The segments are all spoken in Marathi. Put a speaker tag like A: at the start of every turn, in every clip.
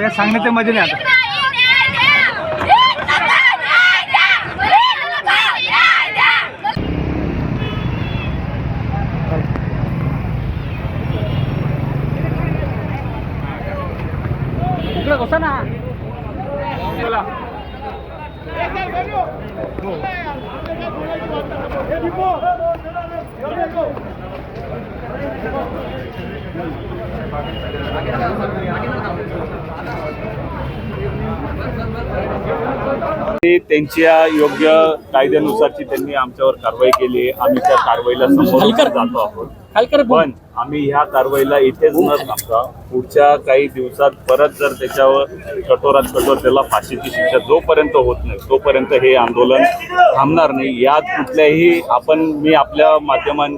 A: आता या सांगण्याच्या मजा नाही आता.
B: ती त्यांच्या योग्य कायद्यानुसारची त्यांनी आमच्यावर कारवाई केली. आम्ही त्या कारवाईला समोर जातो आहोत. पण आम्ही ह्या कारवाईला इथेच न थांबता पुढच्या काही दिवसात परत जर त्याच्यावर कठोरात कठोर त्याला फाशीची शिक्षा जोपर्यंत होत नाही तोपर्यंत हे आंदोलन थांबणार नाही. यात कुठल्याही आपण मी आपल्या माध्यमां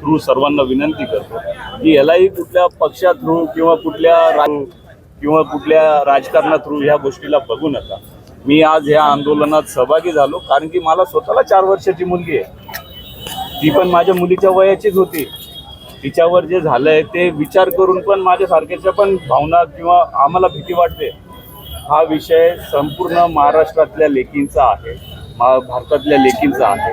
B: थ्रू सर्वांना विनंती करतो की यालाही कुठल्या पक्षा थ्रू किंवा कुठल्या किंवा कुठल्या राजकारणा थ्रू ह्या गोष्टीला बघू नका. मी आज ह्या आंदोलनात सहभागी झालो कारण की मला स्वतःला चार वर्षाची मुलगी आहे. ती पण माझ्या मुलीच्या वयाचीच होती. तिच्यावर जे झालंय ते विचार करून पण माझ्यासारख्याच्या पण भावना किंवा आम्हाला भीती वाटते. हा विषय संपूर्ण महाराष्ट्रातल्या लेकींचा आहे. भारतातल्या लेकींचा आहे.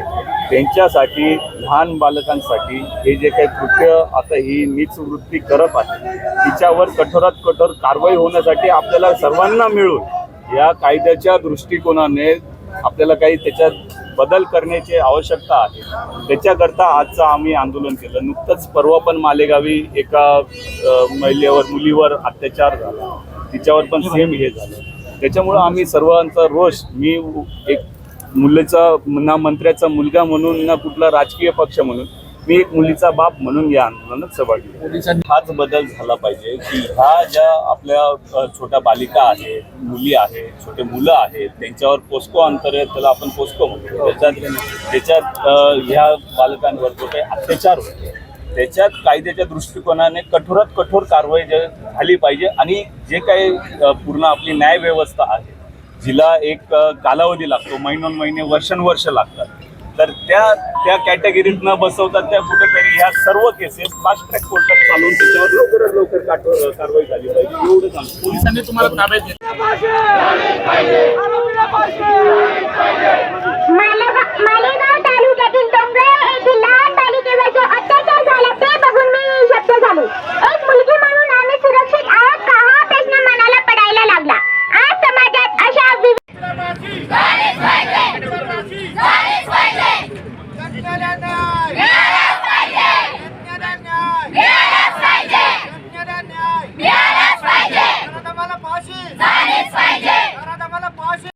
B: त्यांच्यासाठी लहान बालकांसाठी हे जे काही कृत्य आता ही नीच वृत्ती करत आहे तिच्यावर कठोरात कठोर कारवाई होण्यासाठी आपल्याला सर्वांना मिळून या कायद्याच्या दृष्टिकोनाने आपल्याला काही त्याच्यात बदल करण्याची आवश्यकता आहे. त्याच्याकरता आजचं आम्ही आंदोलन केलं. नुकतंच परवा पण मालेगावी एका महिलेवर मुलीवर अत्याचार झाला. तिच्यावर पण सेम हे झालं. त्याच्यामुळं आम्ही सर्वांचा रोष मी एक मुलीचा ना मंत्र्याचा मुलगा म्हणून ना कुठला राजकीय पक्ष म्हणून मी एक मुलीचा बाप म्हणून या आंदोलनात सहभागी मुलीचा हाच बदल झाला पाहिजे की ह्या ज्या आपल्या छोट्या बालिका आहेत मुली आहेत छोटे मुलं आहेत त्यांच्यावर पोस्को अंतर्गत त्याला आपण पोस्को म्हणतो. त्याच्यात त्याच्यात ह्या बालकांवर जो काही अत्याचार होतो त्याच्यात कायद्याच्या दृष्टिकोनाने कठोरात कठोर कारवाई झाली पाहिजे आणि जे काही पूर्ण आपली न्यायव्यवस्था आहे जिला एक कालावधी लागतो महिनोन महिने वर्षानुवर्ष लागतात. तर त्या त्या कॅटेगरीत न बसवता त्या कुठेतरी. ह्या सर्व केसेस फास्ट ट्रॅक कोर्टात चालवून त्याच्यावर लवकरात लवकर काठोर कारवाई झाली पाहिजे. एवढंच आमचं.
C: पोलिसांनी तुम्हाला ताब्यात घेतलं.